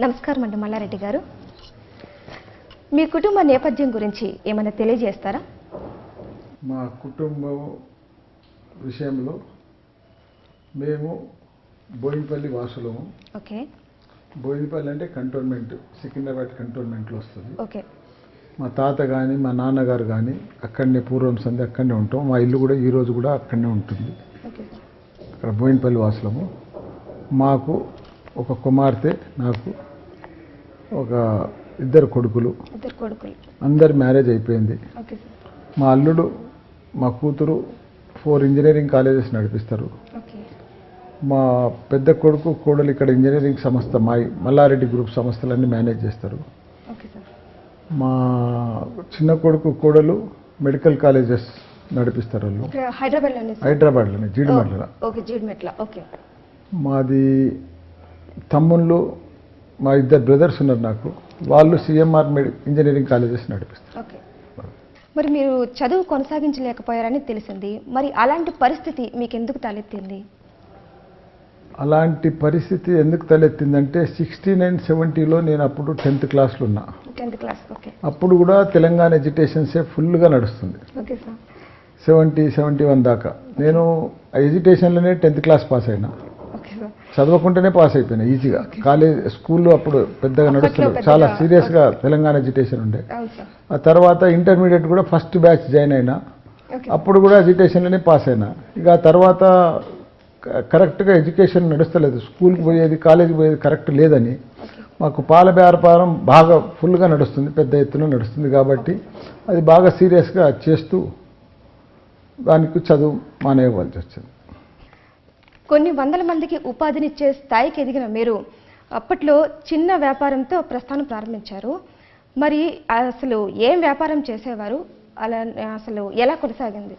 మల్లారెడ్డి గారు. మీ కుటుంబ నేపథ్యం గురించి ఏమైనా తెలియజేస్తారా? మా కుటుంబం విషయంలో మేము బోయినపల్లి వాసులము. ఓకే. బోయినపల్లి అంటే కంటోన్మెంట్ సికింద్రాబాద్ కంటోన్మెంట్లో వస్తుంది. ఓకే. మా తాత కానీ మా నాన్నగారు కానీ అక్కడనే పూర్వం సంది అక్కడనే ఉంటాం. మా ఇల్లు కూడా ఈ రోజు కూడా అక్కడనే ఉంటుంది. అక్కడ బోయినపల్లి వాసులము. మాకు ఒక కుమార్తె నాకు ఒక ఇద్దరు కొడుకులు. ఇద్దరు కొడుకులు. అందరి మ్యారేజ్ అయిపోయింది. Okay sir. మా అల్లుడు మా కూతురు ఫోర్ ఇంజనీరింగ్ కాలేజెస్ నడిపిస్తారు. ఓకే. మా పెద్ద కొడుకు కోడలు ఇక్కడ ఇంజనీరింగ్ సంస్థ మా మల్లారెడ్డి గ్రూప్ సంస్థలన్నీ మేనేజ్ చేస్తారు. Okay sir. మా చిన్న కొడుకు కోడలు మెడికల్ కాలేజెస్ నడిపిస్తారు వాళ్ళు. హైదరాబాద్లోనే హైదరాబాద్లోనే జీడిమట్ల ఓకే జీడిమెట్ల ఓకే. మాది తమ్ముళ్ళు మా ఇద్దరు బ్రదర్స్ ఉన్నారు నాకు. వాళ్ళు సిఎంఆర్ మెడి ఇంజనీరింగ్ కాలేజెస్ నడిపిస్తారు. మరి మీరు చదువు కొనసాగించలేకపోయారని తెలిసింది. మరి అలాంటి పరిస్థితి మీకు ఎందుకు తలెత్తింది? అలాంటి పరిస్థితి ఎందుకు తలెత్తిందంటే సిక్స్టీ నైన్ సెవెంటీలో నేను అప్పుడు టెన్త్ క్లాస్లో ఉన్నా. Tenth class okay. అప్పుడు కూడా తెలంగాణ ఎడ్యుకేషన్సే ఫుల్గా నడుస్తుంది. Okay sir. Seventy seventy one దాకా. నేను ఆ ఎడ్యుకేషన్లోనే టెన్త్ క్లాస్ పాస్ అయినా. చదవకుంటేనే పాస్ అయిపోయినా ఈజీగా కాలేజ్ స్కూల్లో అప్పుడు పెద్దగా పెద్దగా- చాలా సీరియస్గా తెలంగాణ ఎడ్యుకేషన్ ఉండే. ఆ తర్వాత ఇంటర్మీడియట్ కూడా ఫస్ట్ బ్యాచ్ జాయిన్ అయినా. అప్పుడు కూడా ఎడ్యుకేషన్లోనే పాస్ అయినా. ఇక ఆ తర్వాత కరెక్ట్గా ఎడ్యుకేషన్ నడుస్తలేదు. స్కూల్కి పోయేది కాలేజీకి పోయేది కరెక్ట్ లేదని. మాకు పాల వ్యాపారం బాగా ఫుల్గా నడుస్తుంది పెద్ద ఎత్తున నడుస్తుంది కాబట్టి అది బాగా సీరియస్గా చేస్తూ దానికి చదువు మానేయవలసి వచ్చింది. కొన్ని వందల మందికి ఉపాధినిచ్చే స్థాయికి ఎదిగిన మీరు అప్పట్లో చిన్న వ్యాపారంతో ప్రస్థానం ప్రారంభించారు. మరి అసలు ఏం వ్యాపారం చేసేవారు? అలా అసలు ఎలా కొనసాగింది?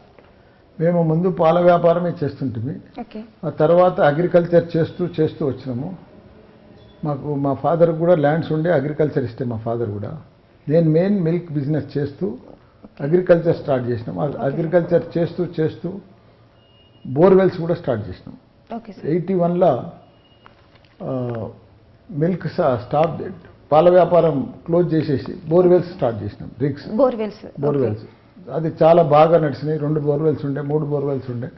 మేము ముందు పాల వ్యాపారమే చేస్తుంటిమి. ఓకే. ఆ తర్వాత అగ్రికల్చర్ చేస్తూ చేస్తూ వచ్చినాము. మాకు మా ఫాదర్ కూడా ల్యాండ్స్ ఉండే అగ్రికల్చర్ ఇస్తే మా ఫాదర్ కూడా. నేను మెయిన్ మిల్క్ బిజినెస్ చేస్తూ అగ్రికల్చర్ స్టార్ట్ చేసినాం. అగ్రికల్చర్ చేస్తూ చేస్తూ బోర్వెల్స్ కూడా స్టార్ట్ చేసినాం. ఎయిటీ వన్లో మిల్క్ స్టాప్ పాల వ్యాపారం క్లోజ్ చేసేసి బోర్వెల్స్ స్టార్ట్ చేసినాం రిగ్స్ బోర్వెల్స్ బోర్వెల్స్. అది చాలా బాగా నడిచినాయి రెండు బోర్వెల్స్ ఉండే మూడు బోర్వెల్స్ ఉండే.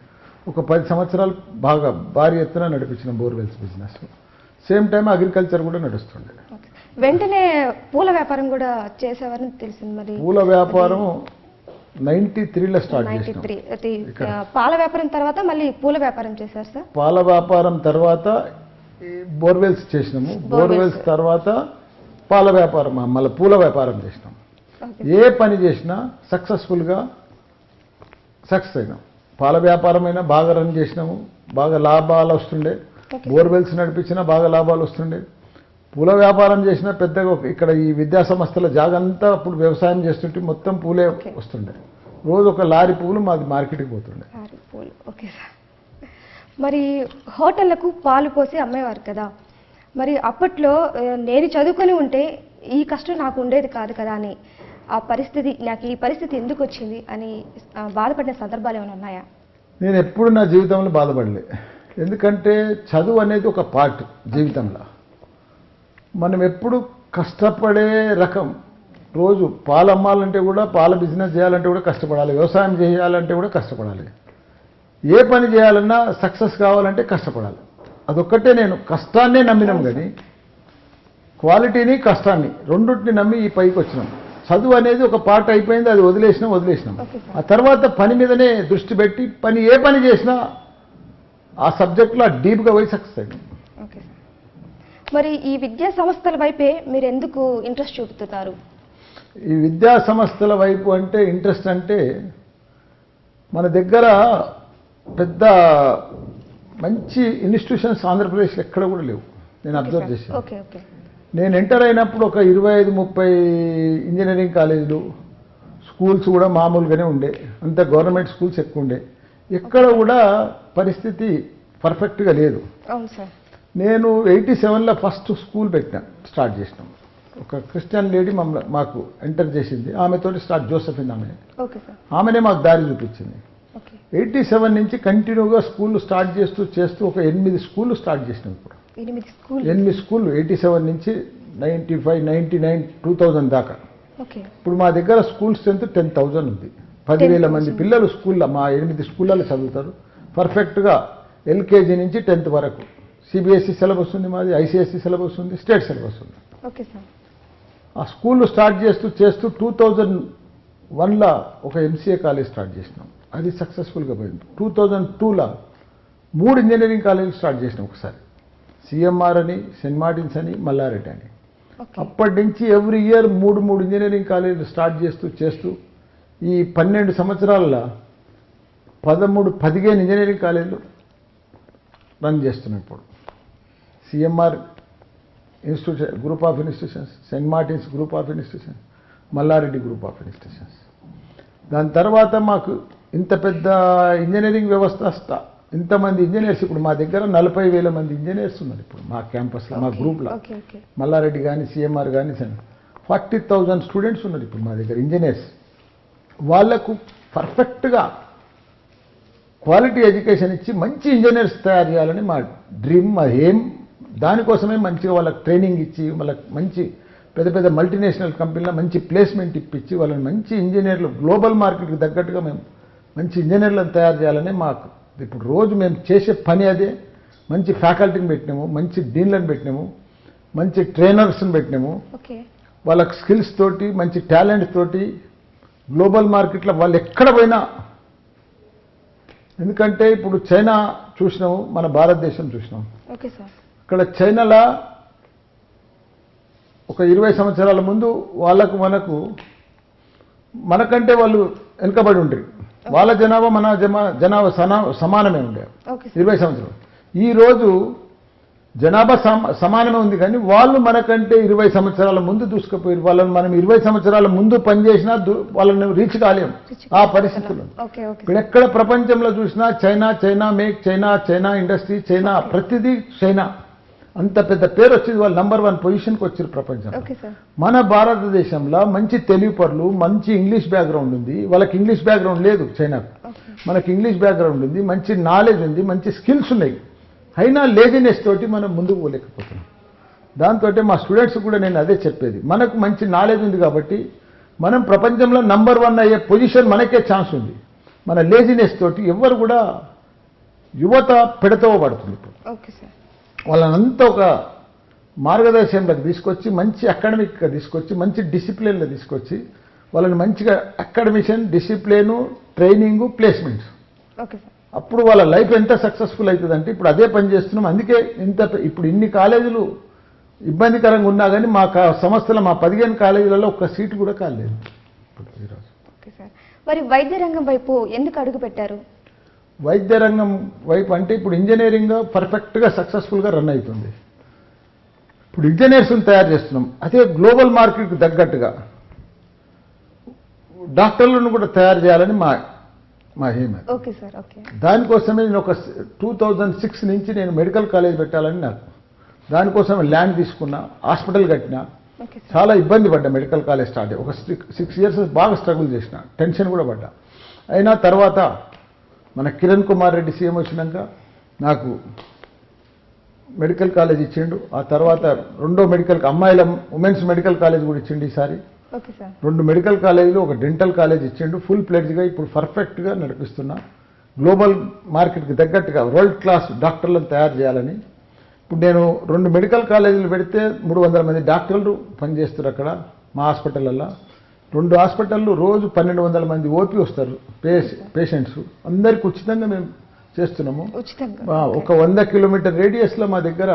ఒక పది సంవత్సరాలు బాగా భారీ ఎత్తున నడిపించిన borewells business same time agriculture కూడా నడుస్తుండే. వెంటనే పూల వ్యాపారం కూడా చేసేవారని తెలిసింది మరి. పూల వ్యాపారం నైంటీ త్రీలో స్టార్ట్ నైన్టీ త్రీ. పాల వ్యాపారం తర్వాత మళ్ళీ పూల వ్యాపారం చేశారు సార్? పాల వ్యాపారం తర్వాత బోర్వెల్స్ చేసినాము. బోర్వెల్స్. తర్వాత పాల వ్యాపారం మళ్ళీ పూల వ్యాపారం చేసినాం. ఏ పని చేసినా సక్సెస్ఫుల్గా సక్సెస్ అయినాం. పాల వ్యాపారం అయినా బాగా రన్ చేసినాము. బాగా లాభాలు వస్తుండే. బోర్వెల్స్ నడిపించినా బాగా లాభాలు వస్తుండే. పూల వ్యాపారం చేసినా పెద్దగా ఇక్కడ ఈ విద్యా సంస్థల జాగంతా అప్పుడు వ్యవసాయం చేస్తుంటే మొత్తం పూలే. వస్తుండే. రోజు ఒక లారీ పువ్వులు మాది మార్కెట్కి పోతుండే. సారీ పూలు ఓకే సార్. మరి హోటళ్ళకు పాలు పోసి అమ్మేవారు కదా. మరి అప్పట్లో నేను చదువుకొని ఉంటే ఈ కష్టం నాకు ఉండేది కాదు కదా అని ఆ పరిస్థితి నాకు ఈ పరిస్థితి ఎందుకు వచ్చింది అని బాధపడిన సందర్భాలు ఏమైనా ఉన్నాయా? నేను ఎప్పుడు నా జీవితంలో బాధపడలే. ఎందుకంటే చదువు అనేది ఒక పార్ట్ జీవితంలో. మనం ఎప్పుడు కష్టపడే రకం రోజు పాలు అమ్మాలంటే కూడా పాల బిజినెస్ చేయాలంటే కూడా కష్టపడాలి. వ్యవసాయం చేయాలంటే కూడా కష్టపడాలి. ఏ పని చేయాలన్నా సక్సెస్ కావాలంటే కష్టపడాలి. అదొక్కటే నేను. కష్టాన్నే నమ్మినాం కానీ క్వాలిటీని కష్టాన్ని రెండింటిని నమ్మి ఈ పైకి వచ్చినాం. చదువు అనేది ఒక పార్ట్ అయిపోయింది అది వదిలేసినాం వదిలేసినాం. ఆ తర్వాత పని మీదనే దృష్టి పెట్టి పని ఏ పని చేసినా ఆ సబ్జెక్ట్లో డీప్గా పోయి సక్సెస్ సార్. మరి ఈ విద్యా సంస్థల వైపే మీరు ఎందుకు ఇంట్రెస్ట్ చూపుతున్నారు? ఈ విద్యా సంస్థల వైపు అంటే ఇంట్రెస్ట్ అంటే మన దగ్గర పెద్ద మంచి ఇన్స్టిట్యూషన్స్ ఆంధ్రప్రదేశ్లో ఎక్కడ కూడా లేవు. నేను అబ్జర్వ్ చేశాను. నేను ఎంటర్ అయినప్పుడు ఒక ఇరవై ఐదు ముప్పై ఇంజనీరింగ్ కాలేజీలు స్కూల్స్ కూడా మామూలుగానే ఉండే. అంత గవర్నమెంట్ స్కూల్స్ ఎక్కువ ఉండే. ఎక్కడ కూడా పరిస్థితి పర్ఫెక్ట్గా లేదు. నేను ఎయిటీ సెవెన్లో ఫస్ట్ స్కూల్ పెట్టినా స్టార్ట్ చేసినాం. ఒక క్రిస్టియన్ లేడీ మమ్మల్ని మాకు ఎంటర్ చేసింది. ఆమెతోటి స్టార్ట్ జోసఫిన్ ఆమె. ఆమెనే మాకు దారి చూపించింది. ఎయిటీ సెవెన్ నుంచి కంటిన్యూగా స్కూళ్ళు స్టార్ట్ చేస్తూ చేస్తూ ఒక ఎనిమిది స్కూళ్ళు స్టార్ట్ చేసినాం ఇప్పుడు. ఎనిమిది స్కూల్ స్కూళ్ళు? ఎయిటీ సెవెన్ నుంచి ninety five ninety nine two thousand దాకా. ఇప్పుడు మా దగ్గర స్కూల్ స్ట్రెంత్ టెన్ థౌజండ్ ఉంది. పదివేల మంది పిల్లలు స్కూల్లో మా ఎనిమిది స్కూళ్ళలో చదువుతారు. పర్ఫెక్ట్గా ఎల్కేజీ నుంచి టెన్త్ వరకు. సిబిఎస్ఈ సిలబస్ ఉంది మాది ఐసిఎస్సి సిలబస్ ఉంది స్టేట్ సిలబస్ ఉంది. Okay sir. ఆ స్కూల్ స్టార్ట్ చేస్తూ చేస్తూ టూ థౌజండ్ వన్లో ఒక ఎంసీఏ కాలేజ్ స్టార్ట్ చేసినాం. అది సక్సెస్ఫుల్గా పోయింది. టూ థౌజండ్ టూలో మూడు ఇంజనీరింగ్ కాలేజీలు స్టార్ట్ చేసినాం ఒకసారి. సిఎంఆర్ అని సెయింట్ మార్టిన్స్ అని మల్లారెడ్డి అని. అప్పటి నుంచి ఎవ్రీ ఇయర్ మూడు మూడు ఇంజనీరింగ్ కాలేజీలు స్టార్ట్ చేస్తూ చేస్తూ ఈ పన్నెండు సంవత్సరాలలో పదమూడు పదిహేను ఇంజనీరింగ్ కాలేజీలు రన్ చేస్తున్నాం ఇప్పుడు. CMR institution group of institutions Saint Martin's group of institutions Mallareddy group of institutions దాని తర్వాత మాకు ఇంత పెద్ద ఇంజనీరింగ్ వ్యవస్థ ఇంతమంది ఇంజనీర్స్ ఇప్పుడు మా దగ్గర నలభై వేల మంది ఇంజనీర్స్ ఉన్నారు ఇప్పుడు మా క్యాంపస్లో మా గ్రూప్లో మల్లారెడ్డి కానీ సిఎంఆర్ కానీ ఫార్టీ థౌజండ్ స్టూడెంట్స్ ఉన్నారు ఇప్పుడు మా దగ్గర ఇంజనీర్స్ వాళ్ళకు పర్ఫెక్ట్గా క్వాలిటీ ఎడ్యుకేషన్ ఇచ్చి మంచి ఇంజనీర్స్ తయారు చేయాలని మా డ్రీమ్ మా ఎయిమ్ దానికోసమే మంచిగా వాళ్ళకి ట్రైనింగ్ ఇచ్చి వాళ్ళకి మంచి పెద్ద పెద్ద మల్టీనేషనల్ కంపెనీలో మంచి ప్లేస్మెంట్ ఇప్పించి వాళ్ళని మంచి ఇంజనీర్లు గ్లోబల్ మార్కెట్కి తగ్గట్టుగా మేము మంచి ఇంజనీర్లను తయారు చేయాలని మాకు ఇప్పుడు రోజు మేము చేసే పని అదే. మంచి ఫ్యాకల్టీని పెట్టినాము మంచి డీన్లను పెట్టినాము మంచి ట్రైనర్స్ని పెట్టినాము. ఓకే. వాళ్ళకి స్కిల్స్ తోటి మంచి టాలెంట్ తోటి గ్లోబల్ మార్కెట్లో వాళ్ళు ఎక్కడ పోయినా ఎందుకంటే ఇప్పుడు చైనా చూసినాము మన భారతదేశం చూసినాం ఓకే సార్. ఇక్కడ చైనాలో ఒక ఇరవై సంవత్సరాల ముందు వాళ్ళకు మనకు మనకంటే వాళ్ళు వెనుకబడి ఉండేవి వాళ్ళ జనాభా మన జమా జనాభా సనా సమానమే ఉండే. ఇరవై సంవత్సరాలు. ఈరోజు జనాభా సమ సమానమే ఉంది కానీ వాళ్ళు మనకంటే ఇరవై సంవత్సరాల ముందు దూసుకుపోయారు వాళ్ళని మనం ఇరవై సంవత్సరాల ముందు పనిచేసినా వాళ్ళని రీచ్ కాలేం ఆ పరిస్థితులు ఇప్పుడు ఎక్కడ ప్రపంచంలో చూసినా China China make China China industry China ప్రతిదీ చైనా. అంత పెద్ద పేరు వచ్చింది వాళ్ళు నంబర్ వన్ పొజిషన్కి వచ్చారు ప్రపంచంలో సార్ మన భారతదేశంలో మంచి తెలివి పరులు మంచి ఇంగ్లీష్ బ్యాక్గ్రౌండ్ ఉంది. వాళ్ళకి ఇంగ్లీష్ బ్యాక్గ్రౌండ్ లేదు చైనాకు. మనకి ఇంగ్లీష్ బ్యాక్గ్రౌండ్ ఉంది మంచి నాలెడ్జ్ ఉంది మంచి స్కిల్స్ ఉన్నాయి. అయినా లేజినెస్ తోటి మనం ముందుకు పోలేకపోతున్నాం. దాంతో మా స్టూడెంట్స్ కూడా నేను అదే చెప్పేది. మనకు మంచి నాలెడ్జ్ ఉంది కాబట్టి మనం ప్రపంచంలో నంబర్ వన్ అయ్యే పొజిషన్ మనకే ఛాన్స్ ఉంది. మన లేజినెస్ తోటి ఎవ్వరు కూడా యువత పెడతో పడుతుంది ఇప్పుడు. ఓకే సార్ వాళ్ళనంతా ఒక మార్గదర్శనంలోకి తీసుకొచ్చి మంచి అకాడమిక్గా తీసుకొచ్చి మంచి డిసిప్లిన్లో తీసుకొచ్చి వాళ్ళని మంచిగా academician discipline training placements. Okay sir. అప్పుడు వాళ్ళ లైఫ్ ఎంత సక్సెస్ఫుల్ అవుతుందంటే ఇప్పుడు అదే పని చేస్తున్నాం అందుకే ఇంత ఇప్పుడు ఇన్ని కాలేజీలు ఇబ్బందికరంగా ఉన్నా కానీ మా సంస్థలో మా పదిహేను కాలేజీలలో ఒక్క సీటు కూడా కాలేదు. మరి వైద్య రంగం వైపు ఎందుకు అడుగు పెట్టారు? వైద్య రంగం వైపు అంటే ఇప్పుడు ఇంజనీరింగ్ పర్ఫెక్ట్గా సక్సెస్ఫుల్గా రన్ అవుతుంది. ఇప్పుడు ఇంజనీర్స్ని తయారు చేస్తున్నాం. అదే గ్లోబల్ మార్కెట్కి తగ్గట్టుగా డాక్టర్లను కూడా తయారు చేయాలని మా మా హేమ ఓకే సార్ ఓకే. దానికోసమే నేను ఒక టూ థౌజండ్ సిక్స్ నుంచి నేను మెడికల్ కాలేజ్ పెట్టాలని నాకు దానికోసం ల్యాండ్ తీసుకున్నా హాస్పిటల్ కట్టినా. చాలా ఇబ్బంది పడ్డా మెడికల్ కాలేజ్ స్టార్ట్. ఒక సిక్స్ ఇయర్స్ బాగా స్ట్రగుల్ చేసిన టెన్షన్ కూడా పడ్డా. అయినా తర్వాత మన కిరణ్ కుమార్ రెడ్డి సీఎం వచ్చినాక నాకు మెడికల్ కాలేజ్ ఇచ్చిండు. ఆ తర్వాత రెండో మెడికల్ అమ్మాయిల ఉమెన్స్ మెడికల్ కాలేజ్ కూడా ఇచ్చిండు ఈసారి. రెండు మెడికల్ కాలేజీలు ఒక డెంటల్ కాలేజ్ ఇచ్చిండు. ఫుల్ ప్లేట్గా ఇప్పుడు పర్ఫెక్ట్గా నడిపిస్తున్నా. గ్లోబల్ మార్కెట్కి తగ్గట్టుగా వరల్డ్ క్లాస్ డాక్టర్లను తయారు చేయాలని. ఇప్పుడు నేను రెండు మెడికల్ కాలేజీలు పెడితే మూడు వందల మంది డాక్టర్లు పనిచేస్తారు అక్కడ మా హాస్పిటల్లో రెండు హాస్పిటళ్ళు రోజు పన్నెండు వందల మంది ఓపీ వస్తారు పేష పేషెంట్స్. అందరికి ఉచితంగా మేము చేస్తున్నాము. ఒక వంద కిలోమీటర్ రేడియస్లో మా దగ్గర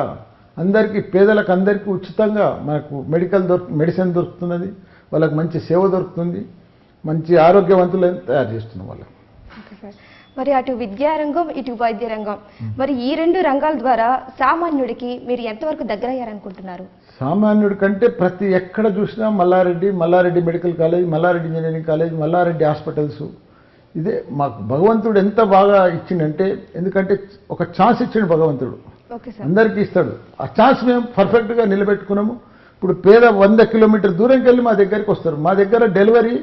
అందరికీ పేదలకు అందరికీ ఉచితంగా మనకు మెడికల్ దొరుకు మెడిసిన్ దొరుకుతున్నది వాళ్ళకి మంచి సేవ దొరుకుతుంది మంచి ఆరోగ్యవంతులను తయారు చేస్తున్నాం వాళ్ళకి. మరి అటు విద్యారంగం ఇటు వైద్య రంగం మరి ఈ రెండు రంగాల ద్వారా సామాన్యుడికి మీరు ఎంతవరకు దగ్గరయ్యారనుకుంటున్నారు? సామాన్యుడి కంటే ప్రతి ఎక్కడ చూసినా Mallareddy Mallareddy medical college Mallareddy engineering college Mallareddy hospitals. ఇదే మాకు భగవంతుడు ఎంత బాగా ఇచ్చిండంటే ఎందుకంటే ఒక ఛాన్స్ ఇచ్చిండు భగవంతుడు. అందరికీ ఇస్తాడు. ఆ ఛాన్స్ మేము పర్ఫెక్ట్గా నిలబెట్టుకున్నాము. ఇప్పుడు పేద వంద కిలోమీటర్ దూరంకి వెళ్ళి మా దగ్గరికి వస్తారు. మా దగ్గర డెలివరీ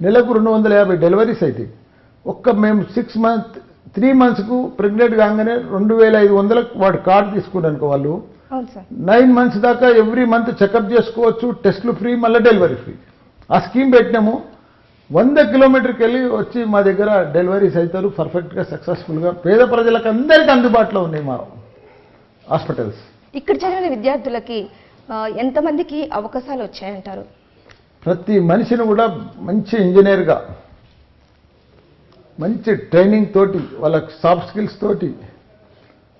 నెలకు రెండు వందల యాభై డెలివరీస్ అవుతాయి ఒక్క మేము సిక్స్ మంత్ త్రీ మంత్స్కు ప్రెగ్నెంట్ కాగానే రెండు వేల ఐదు వందలకు వాడు కార్డు తీసుకున్నానుకో వాళ్ళు. నైన్ మంత్స్ దాకా ఎవ్రీ మంత్ చెకప్ చేసుకోవచ్చు టెస్ట్లు ఫ్రీ మళ్ళీ డెలివరీ ఫ్రీ ఆ స్కీమ్ పెట్టినాము. వంద కిలోమీటర్కి వెళ్ళి వచ్చి మా దగ్గర డెలివరీస్ అవుతారు పర్ఫెక్ట్గా సక్సెస్ఫుల్గా పేద ప్రజలకు అందరికీ అందుబాటులో ఉన్నాయి మా హాస్పిటల్స్ ఇక్కడ చదివిన విద్యార్థులకి ఎంతమందికి అవకాశాలు వచ్చాయంటారు? ప్రతి మనిషిని కూడా మంచి ఇంజనీర్గా మంచి ట్రైనింగ్ తోటి వాళ్ళ సాఫ్ట్ స్కిల్స్ తోటి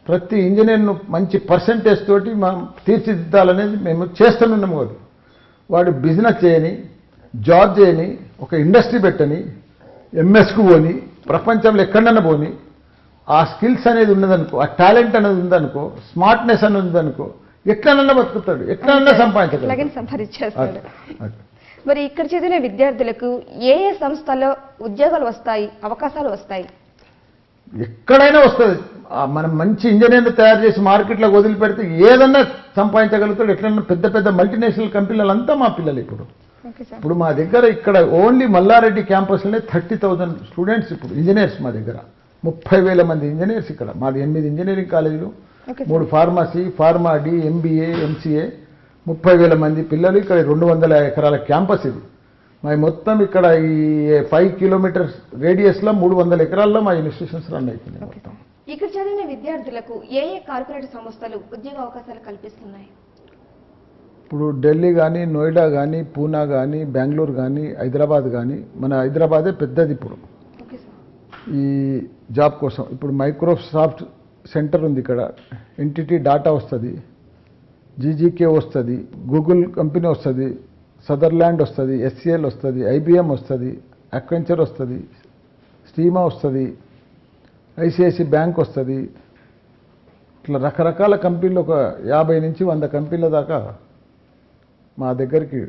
ప్రతి ఇంజనీర్ను మంచి పర్సంటేజ్ తోటి మనం తీర్చిదిద్దాలనేది మేము చేస్తున్నాము కాదు. వాడు బిజినెస్ చేయని జాబ్ చేయని ఒక ఇండస్ట్రీ పెట్టని ఎంఎస్కు పోని ప్రపంచంలో ఎక్కడన్నా పోని ఆ స్కిల్స్ అనేది ఉన్నదనుకో ఆ టాలెంట్ అనేది ఉందనుకో స్మార్ట్నెస్ అనేది ఉందనుకో ఎట్లనన్నా బతుకుతాడు ఎట్లనన్నా సంపాదించగలడు. మరి ఇక్కడ చదివిన విద్యార్థులకు ఏ ఏ సంస్థల్లో ఉద్యోగాలు వస్తాయి అవకాశాలు వస్తాయి? ఎక్కడైనా వస్తుంది. మనం మంచి ఇంజనీర్ని తయారు చేసి మార్కెట్లో వదిలిపెడితే ఏదన్నా సంపాదించగలుగుతాడు. ఎట్లన్నా పెద్ద పెద్ద మల్టీనేషనల్ కంపెనీలంతా మా పిల్లలు ఇప్పుడు. ఇప్పుడు మా దగ్గర ఇక్కడ ఓన్లీ మల్లారెడ్డి క్యాంపస్లోనే థర్టీ థౌజండ్ స్టూడెంట్స్ ఇప్పుడు ఇంజనీర్స్ మా దగ్గర. ముప్పై వేల మంది ఇంజనీర్స్ ఇక్కడ. మాది ఎనిమిది ఇంజనీరింగ్ కాలేజీలు మూడు pharmacy pharma D MBA MCA. ముప్పై వేల మంది పిల్లలు ఇక్కడ రెండు వందల ఎకరాల క్యాంపస్ ఇది. మా మొత్తం ఇక్కడ ఈ ఫైవ్ కిలోమీటర్స్ రేడియస్లో మూడు వందల ఎకరాల్లో మా ఇన్స్టిట్యూషన్స్ రన్ అవుతున్నాయి మొత్తం. ఇక్కడ చదివిన విద్యార్థులకు ఏ ఏ కార్పొరేట్ సంస్థలు ఉద్యోగ అవకాశాలు కల్పిస్తున్నాయి? ఇప్పుడు ఢిల్లీ కానీ నోయిడా కానీ పూనా కానీ బెంగళూరు కానీ హైదరాబాద్ కానీ మన హైదరాబాదే పెద్దది ఇప్పుడు. ఈ జాబ్ కోసం. ఇప్పుడు మైక్రోసాఫ్ట్ సెంటర్ ఉంది ఇక్కడ. ఎన్టీటీ డాటా వస్తుంది. జీజీకే వస్తుంది గూగుల్ కంపెనీ వస్తుంది సదర్లాండ్ వస్తుంది ఎస్సిఎల్ వస్తుంది ఐబిఎం వస్తుంది అక్వెంచర్ వస్తుంది స్టీమా వస్తుంది ఐసిఐసి బ్యాంక్ వస్తుంది. ఇట్లా రకరకాల కంపెనీలు ఒక యాభై నుంచి వంద కంపెనీల దాకా మా దగ్గరికి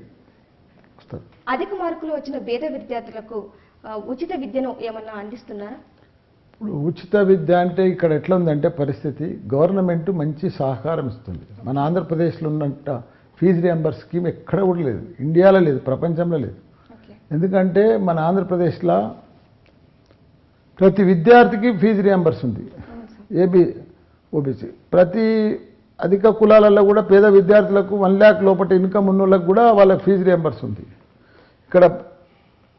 వస్తారు అధిక మార్కులు వచ్చిన పేద విద్యార్థులకు ఉచిత విద్యను ఏమన్నా అందిస్తున్నారా? ఇప్పుడు ఉచిత విద్య అంటే ఇక్కడ ఎట్లా ఉందంటే పరిస్థితి గవర్నమెంట్ మంచి సహకారం ఇస్తుంది. మన ఆంధ్రప్రదేశ్లో ఉన్నంత ఫీజు రియంబర్స్ స్కీమ్ ఎక్కడ కూడా లేదు. ఇండియాలో లేదు ప్రపంచంలో లేదు. ఎందుకంటే మన ఆంధ్రప్రదేశ్లో ప్రతి విద్యార్థికి ఫీజు రియంబర్స్ ఉంది. AB OBC. ప్రతి అధిక కులాలలో కూడా పేద విద్యార్థులకు వన్ ల్యాక్ లోపల ఇన్కమ్ ఉన్న వాళ్ళకి కూడా వాళ్ళకి ఫీజు రియంబర్స్ ఉంది. ఇక్కడ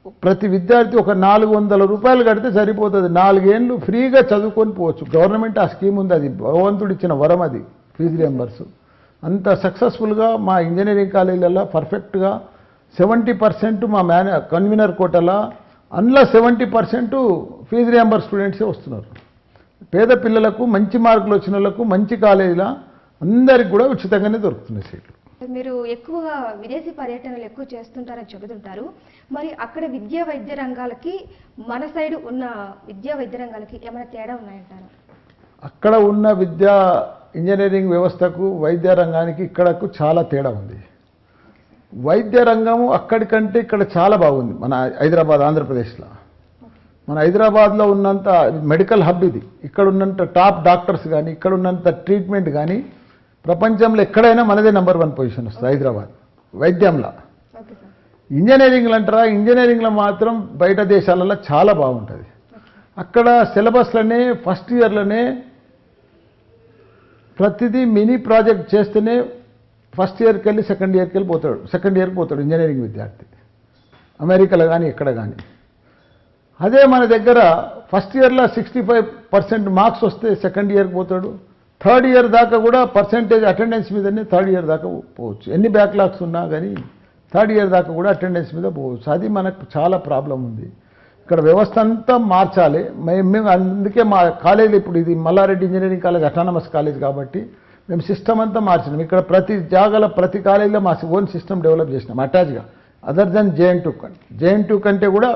ప్రతి విద్యార్థి ఒక నాలుగు వందల రూపాయలు కడితే సరిపోతుంది. నాలుగేళ్ళు ఫ్రీగా చదువుకొని పోవచ్చు. గవర్నమెంట్ ఆ స్కీమ్ ఉంది. అది భగవంతుడు ఇచ్చిన వరం అది ఫీజు రియంబర్స్. అంత సక్సెస్ఫుల్గా మా ఇంజనీరింగ్ కాలేజీలలో పర్ఫెక్ట్గా సెవెంటీ పర్సెంట్ మా మేనే కన్వీనర్ కోటలా అందులో సెవెంటీ పర్సెంట్ ఫీజు రియంబర్ స్టూడెంట్సే వస్తున్నారు. పేద పిల్లలకు మంచి మార్కులు వచ్చిన వాళ్ళకు మంచి కాలేజీలో అందరికి కూడా ఉచితంగానే దొరుకుతున్నాయి సీట్లు. మీరు ఎక్కువగా విదేశీ పర్యటనలు ఎక్కువ చేస్తుంటారని చెబుతుంటారు. మరి అక్కడ విద్యా వైద్య రంగాలకి మన సైడ్ ఉన్న విద్యా వైద్య రంగాలకి ఏమైనా తేడా ఉన్నాయంటారు? అక్కడ ఉన్న విద్యా ఇంజనీరింగ్ వ్యవస్థకు వైద్య రంగానికి ఇక్కడకు చాలా తేడా ఉంది. వైద్య రంగము అక్కడికంటే ఇక్కడ చాలా బాగుంది మన హైదరాబాద్ ఆంధ్రప్రదేశ్లో. మన హైదరాబాద్లో ఉన్నంత మెడికల్ హబ్ ఇది. ఇక్కడ ఉన్నంత టాప్ డాక్టర్స్ కానీ ఇక్కడ ఉన్నంత ట్రీట్మెంట్ కానీ ప్రపంచంలో ఎక్కడైనా మనదే నెంబర్ వన్ పొజిషన్ వస్తుంది హైదరాబాద్. వైద్యంలో. ఇంజనీరింగ్లు అంటారా? ఇంజనీరింగ్లో మాత్రం బయట దేశాలలో చాలా బాగుంటుంది. అక్కడ సిలబస్లోనే ఫస్ట్ ఇయర్లోనే ప్రతిదీ మినీ ప్రాజెక్ట్ చేస్తేనే ఫస్ట్ ఇయర్కి వెళ్ళి సెకండ్ ఇయర్కి వెళ్ళి పోతాడు. సెకండ్ ఇయర్కి పోతాడు ఇంజనీరింగ్ విద్యార్థి. అమెరికాలో కానీ ఎక్కడ కానీ అదే మన దగ్గర ఫస్ట్ ఇయర్లో సిక్స్టీ ఫైవ్ పర్సెంట్ మార్క్స్ వస్తే సెకండ్ ఇయర్కి పోతాడు. థర్డ్ ఇయర్ దాకా కూడా పర్సెంటేజ్ అటెండెన్స్ మీదనే థర్డ్ ఇయర్ దాకా పోవచ్చు. ఎన్ని బ్యాక్లాగ్స్ ఉన్నా కానీ థర్డ్ ఇయర్ దాకా కూడా అటెండెన్స్ మీద పోవచ్చు. అది మనకు చాలా ప్రాబ్లం ఉంది. ఇక్కడ వ్యవస్థ అంతా మార్చాలి. మేము మేము అందుకే మా కాలేజీలో ఇప్పుడు ఇది Mallareddy engineering college autonomous college కాబట్టి మేము సిస్టమ్ అంతా మార్చినాం. ఇక్కడ ప్రతి జాగాల ప్రతి కాలేజీలో మా ఓన్ సిస్టమ్ డెవలప్ చేసినాం అటాచ్గా. అదర్ దెన్ జేఎన్ టూ కంటే. జేఎన్ టూ కంటే కూడా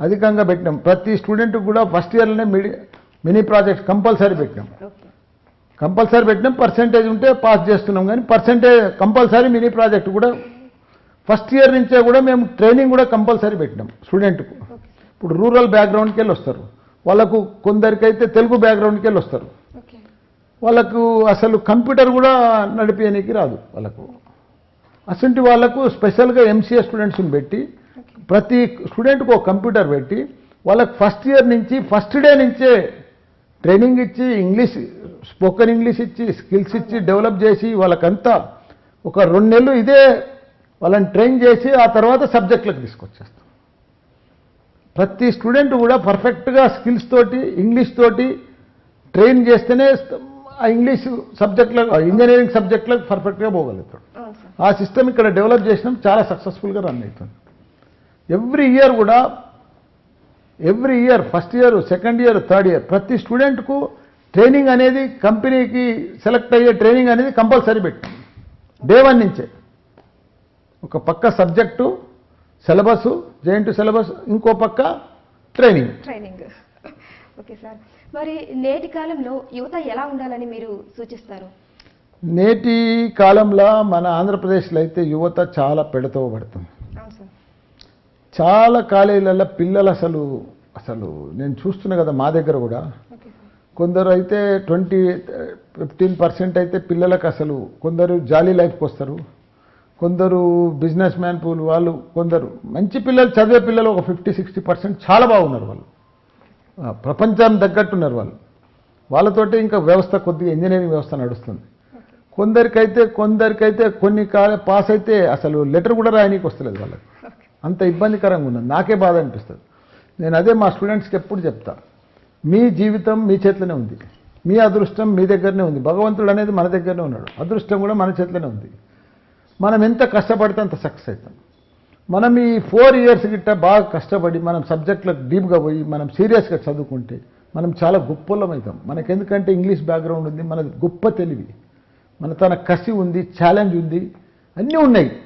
అధికంగా పెట్టినాం. ప్రతి స్టూడెంట్ కూడా ఫస్ట్ ఇయర్లోనే మిడి మినీ ప్రాజెక్ట్ కంపల్సరీ పెట్టినాం. కంపల్సరీ పెట్టినాం పర్సెంటేజ్ ఉంటే పాస్ చేస్తున్నాం కానీ పర్సెంటేజ్ కంపల్సరీ మినీ ప్రాజెక్ట్ కూడా ఫస్ట్ ఇయర్ నుంచే కూడా మేము ట్రైనింగ్ కూడా కంపల్సరీ పెట్టినాం స్టూడెంట్కు ఇప్పుడు రూరల్ బ్యాక్గ్రౌండ్కి వెళ్ళి వస్తారు వాళ్ళకు కొందరికైతే తెలుగు బ్యాక్గ్రౌండ్కి వెళ్ళి వస్తారు వాళ్ళకు అసలు కంప్యూటర్ కూడా నడిపేయడానికి రాదు వాళ్ళకు. అసంటి వాళ్ళకు స్పెషల్గా ఎంసీఏ స్టూడెంట్స్ని పెట్టి ప్రతి స్టూడెంట్కి ఒక కంప్యూటర్ పెట్టి వాళ్ళకి ఫస్ట్ ఇయర్ నుంచి ఫస్ట్ డే నుంచే ట్రైనింగ్ ఇచ్చి ఇంగ్లీష్ స్పోకెన్ ఇంగ్లీష్ ఇచ్చి స్కిల్స్ ఇచ్చి డెవలప్ చేసి వాళ్ళకంతా ఒక రెండు నెలలు ఇదే వాళ్ళని ట్రైన్ చేసి ఆ తర్వాత సబ్జెక్టులకు తీసుకొచ్చేస్తాం. ప్రతి స్టూడెంట్ కూడా పర్ఫెక్ట్గా స్కిల్స్ తోటి ఇంగ్లీష్ తోటి ట్రైన్ చేస్తేనే ఆ ఇంగ్లీష్ సబ్జెక్టులకు ఇంజనీరింగ్ సబ్జెక్టులకు పర్ఫెక్ట్గా పోగలుగుతాడు. ఆ సిస్టమ్ ఇక్కడ డెవలప్ చేసినాం చాలా సక్సెస్ఫుల్గా రన్ అవుతుంది. ఎవ్రీ ఇయర్ కూడా every year first year second year third year ప్రతి స్టూడెంట్కు ట్రైనింగ్ అనేది కంపెనీకి సెలెక్ట్ అయ్యే ట్రైనింగ్ అనేది కంపల్సరీ పెట్టి డే వన్ నుంచే. ఒక పక్క సబ్జెక్టు సిలబస్ జేఎన్టీ సిలబస్ ఇంకో పక్క ట్రైనింగ్ ట్రైనింగ్ ఓకే సార్ మరి నేటి కాలంలో యువత ఎలా ఉండాలని మీరు సూచిస్తారు? నేటి కాలంలో మన ఆంధ్రప్రదేశ్లో అయితే యువత చాలా పెడతో పడుతుంది అవును సార్ చాలా కాలేజీలలో పిల్లలు అసలు అసలు నేను చూస్తున్నా కదా మా దగ్గర కూడా. కొందరు అయితే ట్వంటీ ఫిఫ్టీన్ పర్సెంట్ అయితే పిల్లలకు అసలు కొందరు జాలీ లైఫ్కి వస్తారు కొందరు బిజినెస్ మ్యాన్ పూల్ వాళ్ళు కొందరు మంచి పిల్లలు చదివే పిల్లలు ఒక ఫిఫ్టీ సిక్స్టీ పర్సెంట్ చాలా బాగున్నారు వాళ్ళు. ఆ, ప్రపంచాన్ని తగ్గట్టున్నారు వాళ్ళు. వాళ్ళతోటి ఇంకా వ్యవస్థ కొద్దిగా ఇంజనీరింగ్ వ్యవస్థ నడుస్తుంది. కొందరికైతే కొందరికైతే కొన్ని కాల పాస్ అయితే అసలు లెటర్ కూడా రాయనీకి వస్తలేదు వాళ్ళకి. అంత ఇబ్బందికరంగా ఉన్నది. నాకే బాధ అనిపిస్తుంది. నేను అదే మా స్టూడెంట్స్కి ఎప్పుడు చెప్తా. మీ జీవితం మీ చేతిలోనే ఉంది. మీ అదృష్టం మీ దగ్గరనే ఉంది. భగవంతుడు అనేది మన దగ్గరనే ఉన్నాడు. అదృష్టం కూడా మన చేతిలోనే ఉంది. మనం ఎంత కష్టపడితే అంత సక్సెస్ అవుతాం. మనం ఈ ఫోర్ ఇయర్స్ గిట్ట బాగా కష్టపడి మనం సబ్జెక్టులకు డీప్గా పోయి మనం సీరియస్గా చదువుకుంటే మనం చాలా గొప్పలం అవుతాం. మనకెందుకంటే ఇంగ్లీష్ బ్యాక్గ్రౌండ్ ఉంది. మనది గొప్ప తెలివి. మన తన కసి ఉంది ఛాలెంజ్ ఉంది. అన్నీ ఉన్నాయి.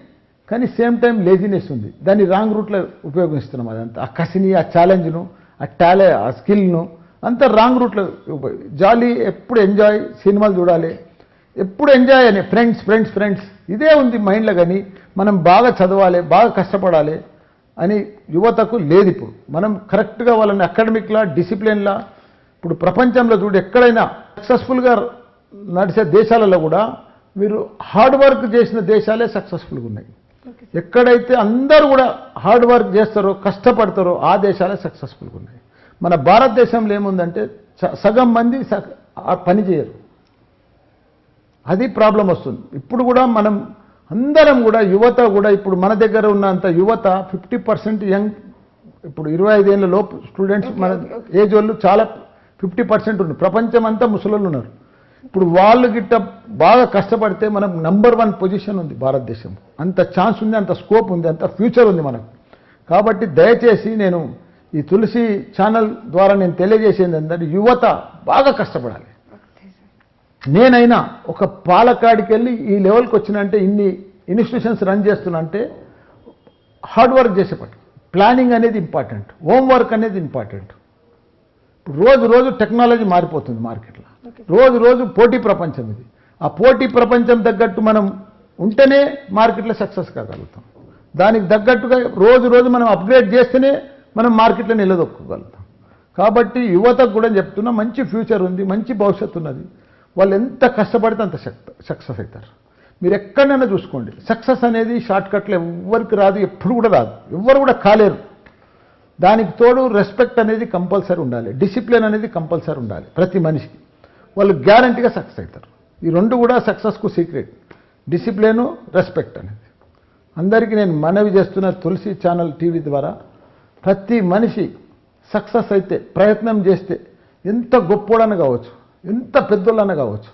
కానీ సేమ్ టైం లేజినెస్ ఉంది. దాన్ని రాంగ్ రూట్లో ఉపయోగిస్తున్నాం అదంతా. ఆ కసిని ఆ ఛాలెంజ్ను ఆ టాలే ఆ స్కిల్ను అంతా రాంగ్ రూట్లో జాలీ ఎప్పుడు ఎంజాయ్ సినిమాలు చూడాలి. ఎప్పుడు ఎంజాయ్ అని ఫ్రెండ్స్ ఫ్రెండ్స్ ఫ్రెండ్స్ ఇదే ఉంది మైండ్లో కానీ మనం బాగా చదవాలి బాగా కష్టపడాలి అని యువతకు లేదు ఇప్పుడు. మనం కరెక్ట్గా వాళ్ళని అకాడమిక్లా డిసిప్లిన్లా ఇప్పుడు ప్రపంచంలో చూడు ఎక్కడైనా సక్సెస్ఫుల్గా నడిచే దేశాలలో కూడా మీరు హార్డ్ వర్క్ చేసిన దేశాలే సక్సెస్ఫుల్గా ఉన్నాయి. ఎక్కడైతే అందరూ కూడా హార్డ్ వర్క్ చేస్తారో కష్టపడతారో ఆ దేశాలే సక్సెస్ఫుల్గా ఉన్నాయి. మన భారతదేశంలో ఏముందంటే సగం మంది పని చేయరు. అది ప్రాబ్లం వస్తుంది. ఇప్పుడు కూడా మనం అందరం కూడా యువత కూడా ఇప్పుడు మన దగ్గర ఉన్నంత యువత ఫిఫ్టీ పర్సెంట్ యంగ్ ఇప్పుడు ఇరవై ఐదేళ్ళ లోపు స్టూడెంట్స్ మన ఏజ్ వాళ్ళు చాలా ఫిఫ్టీ పర్సెంట్ ఉన్నారు. ప్రపంచం అంతా ముసలోళ్ళు ఉన్నారు. ఇప్పుడు వాళ్ళు గిట్ట బాగా కష్టపడితే మనం నంబర్ వన్ పొజిషన్ ఉంది భారతదేశం. అంత ఛాన్స్ ఉంది అంత స్కోప్ ఉంది అంత ఫ్యూచర్ ఉంది మనకు. కాబట్టి దయచేసి నేను ఈ తులసి ఛానల్ ద్వారా నేను తెలియజేసేది ఏంటంటే యువత బాగా కష్టపడాలి. నేనైనా ఒక పాలకాడికి వెళ్ళి ఈ లెవెల్కి వచ్చినంటే ఇన్ని ఇన్స్టిట్యూషన్స్ రన్ చేస్తున్నంటే హార్డ్ వర్క్ చేసేపట్టు ప్లానింగ్ అనేది ఇంపార్టెంట్ హోంవర్క్ అనేది ఇంపార్టెంట్ రోజు రోజు టెక్నాలజీ మారిపోతుంది మార్కెట్లో రోజు రోజు పోటీ ప్రపంచం ఇది. ఆ పోటీ ప్రపంచం తగ్గట్టు మనం ఉంటేనే మార్కెట్లో సక్సెస్ కాగలుగుతాం. దానికి తగ్గట్టుగా రోజు రోజు మనం అప్గ్రేడ్ చేస్తేనే మనం మార్కెట్లో నిలదొక్కగలుగుతాం. కాబట్టి యువతకు కూడా చెప్తున్నా మంచి ఫ్యూచర్ ఉంది మంచి భవిష్యత్తు ఉన్నది. వాళ్ళు ఎంత కష్టపడితే అంత సక్సెస్ అవుతారు. మీరు ఎక్కడైనా చూసుకోండి. సక్సెస్ అనేది షార్ట్కట్లో ఎవ్వరికి రాదు ఎప్పుడు కూడా రాదు. ఎవ్వరు కూడా కాలేరు. దానికి తోడు రెస్పెక్ట్ అనేది కంపల్సరీ ఉండాలి. డిసిప్లిన్ అనేది కంపల్సరీ ఉండాలి. ప్రతి మనిషికి. వాళ్ళు గ్యారంటీగా సక్సెస్ అవుతారు. ఈ రెండు కూడా సక్సెస్కు సీక్రెట్. డిసిప్లిను రెస్పెక్ట్ అనేది. అందరికీ నేను మనవి చేస్తున్న తులసి ఛానల్ టీవీ ద్వారా ప్రతి మనిషి సక్సెస్ అయితే ప్రయత్నం చేస్తే ఎంత గొప్పోడని కావచ్చు ఎంత పెద్దోళ్ళని కావచ్చు.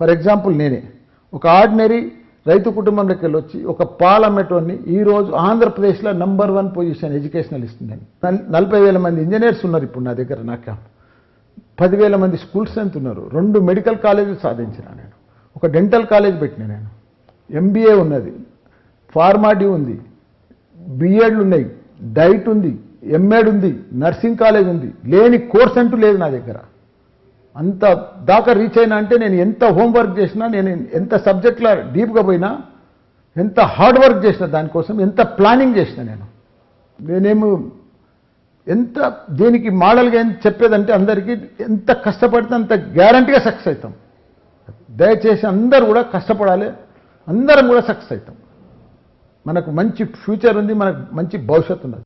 ఫర్ ఎగ్జాంపుల్ నేనే. ఒక ఆర్డినరీ రైతు కుటుంబంలోకి వెళ్ళి వచ్చి ఒక పాలమెటోని ఈరోజు ఆంధ్రప్రదేశ్లో నంబర్ వన్ పొజిషన్ ఎడ్యుకేషనల్ ఇస్తుంది నేను నలభై వేల మంది ఇంజనీర్స్ ఉన్నారు ఇప్పుడు నా దగ్గర నాకు పదివేల మంది స్కూల్ స్ట్రెంత్ ఉన్నారు? రెండు మెడికల్ కాలేజీలు సాధించిన నేను. ఒక డెంటల్ కాలేజ్ పెట్టిన నేను. ఎంబీఏ ఉన్నది. ఫార్మాడీ ఉంది. బిఎడ్లు ఉన్నాయి. డైట్ ఉంది. ఎంఏడ్ ఉంది. నర్సింగ్ కాలేజ్ ఉంది. లేని కోర్స్ అంటూ లేదు నా దగ్గర. అంత దాకా రీచ్ అయినా అంటే నేను ఎంత హోంవర్క్ చేసినా నేను ఎంత సబ్జెక్ట్లో డీప్గా పోయినా ఎంత హార్డ్ వర్క్ చేసిన దానికోసం ఎంత ప్లానింగ్ చేసిన నేను. నేనేమో ఎంత దీనికి మోడల్గా ఏం చెప్పేదంటే అందరికీ ఎంత కష్టపడితే అంత గ్యారంటీగా సక్సెస్ అవుతాం. దయచేసి అందరూ కూడా కష్టపడాలి. అందరం కూడా సక్సెస్ అవుతాం. మనకు మంచి ఫ్యూచర్ ఉంది మనకు మంచి భవిష్యత్తు ఉన్నది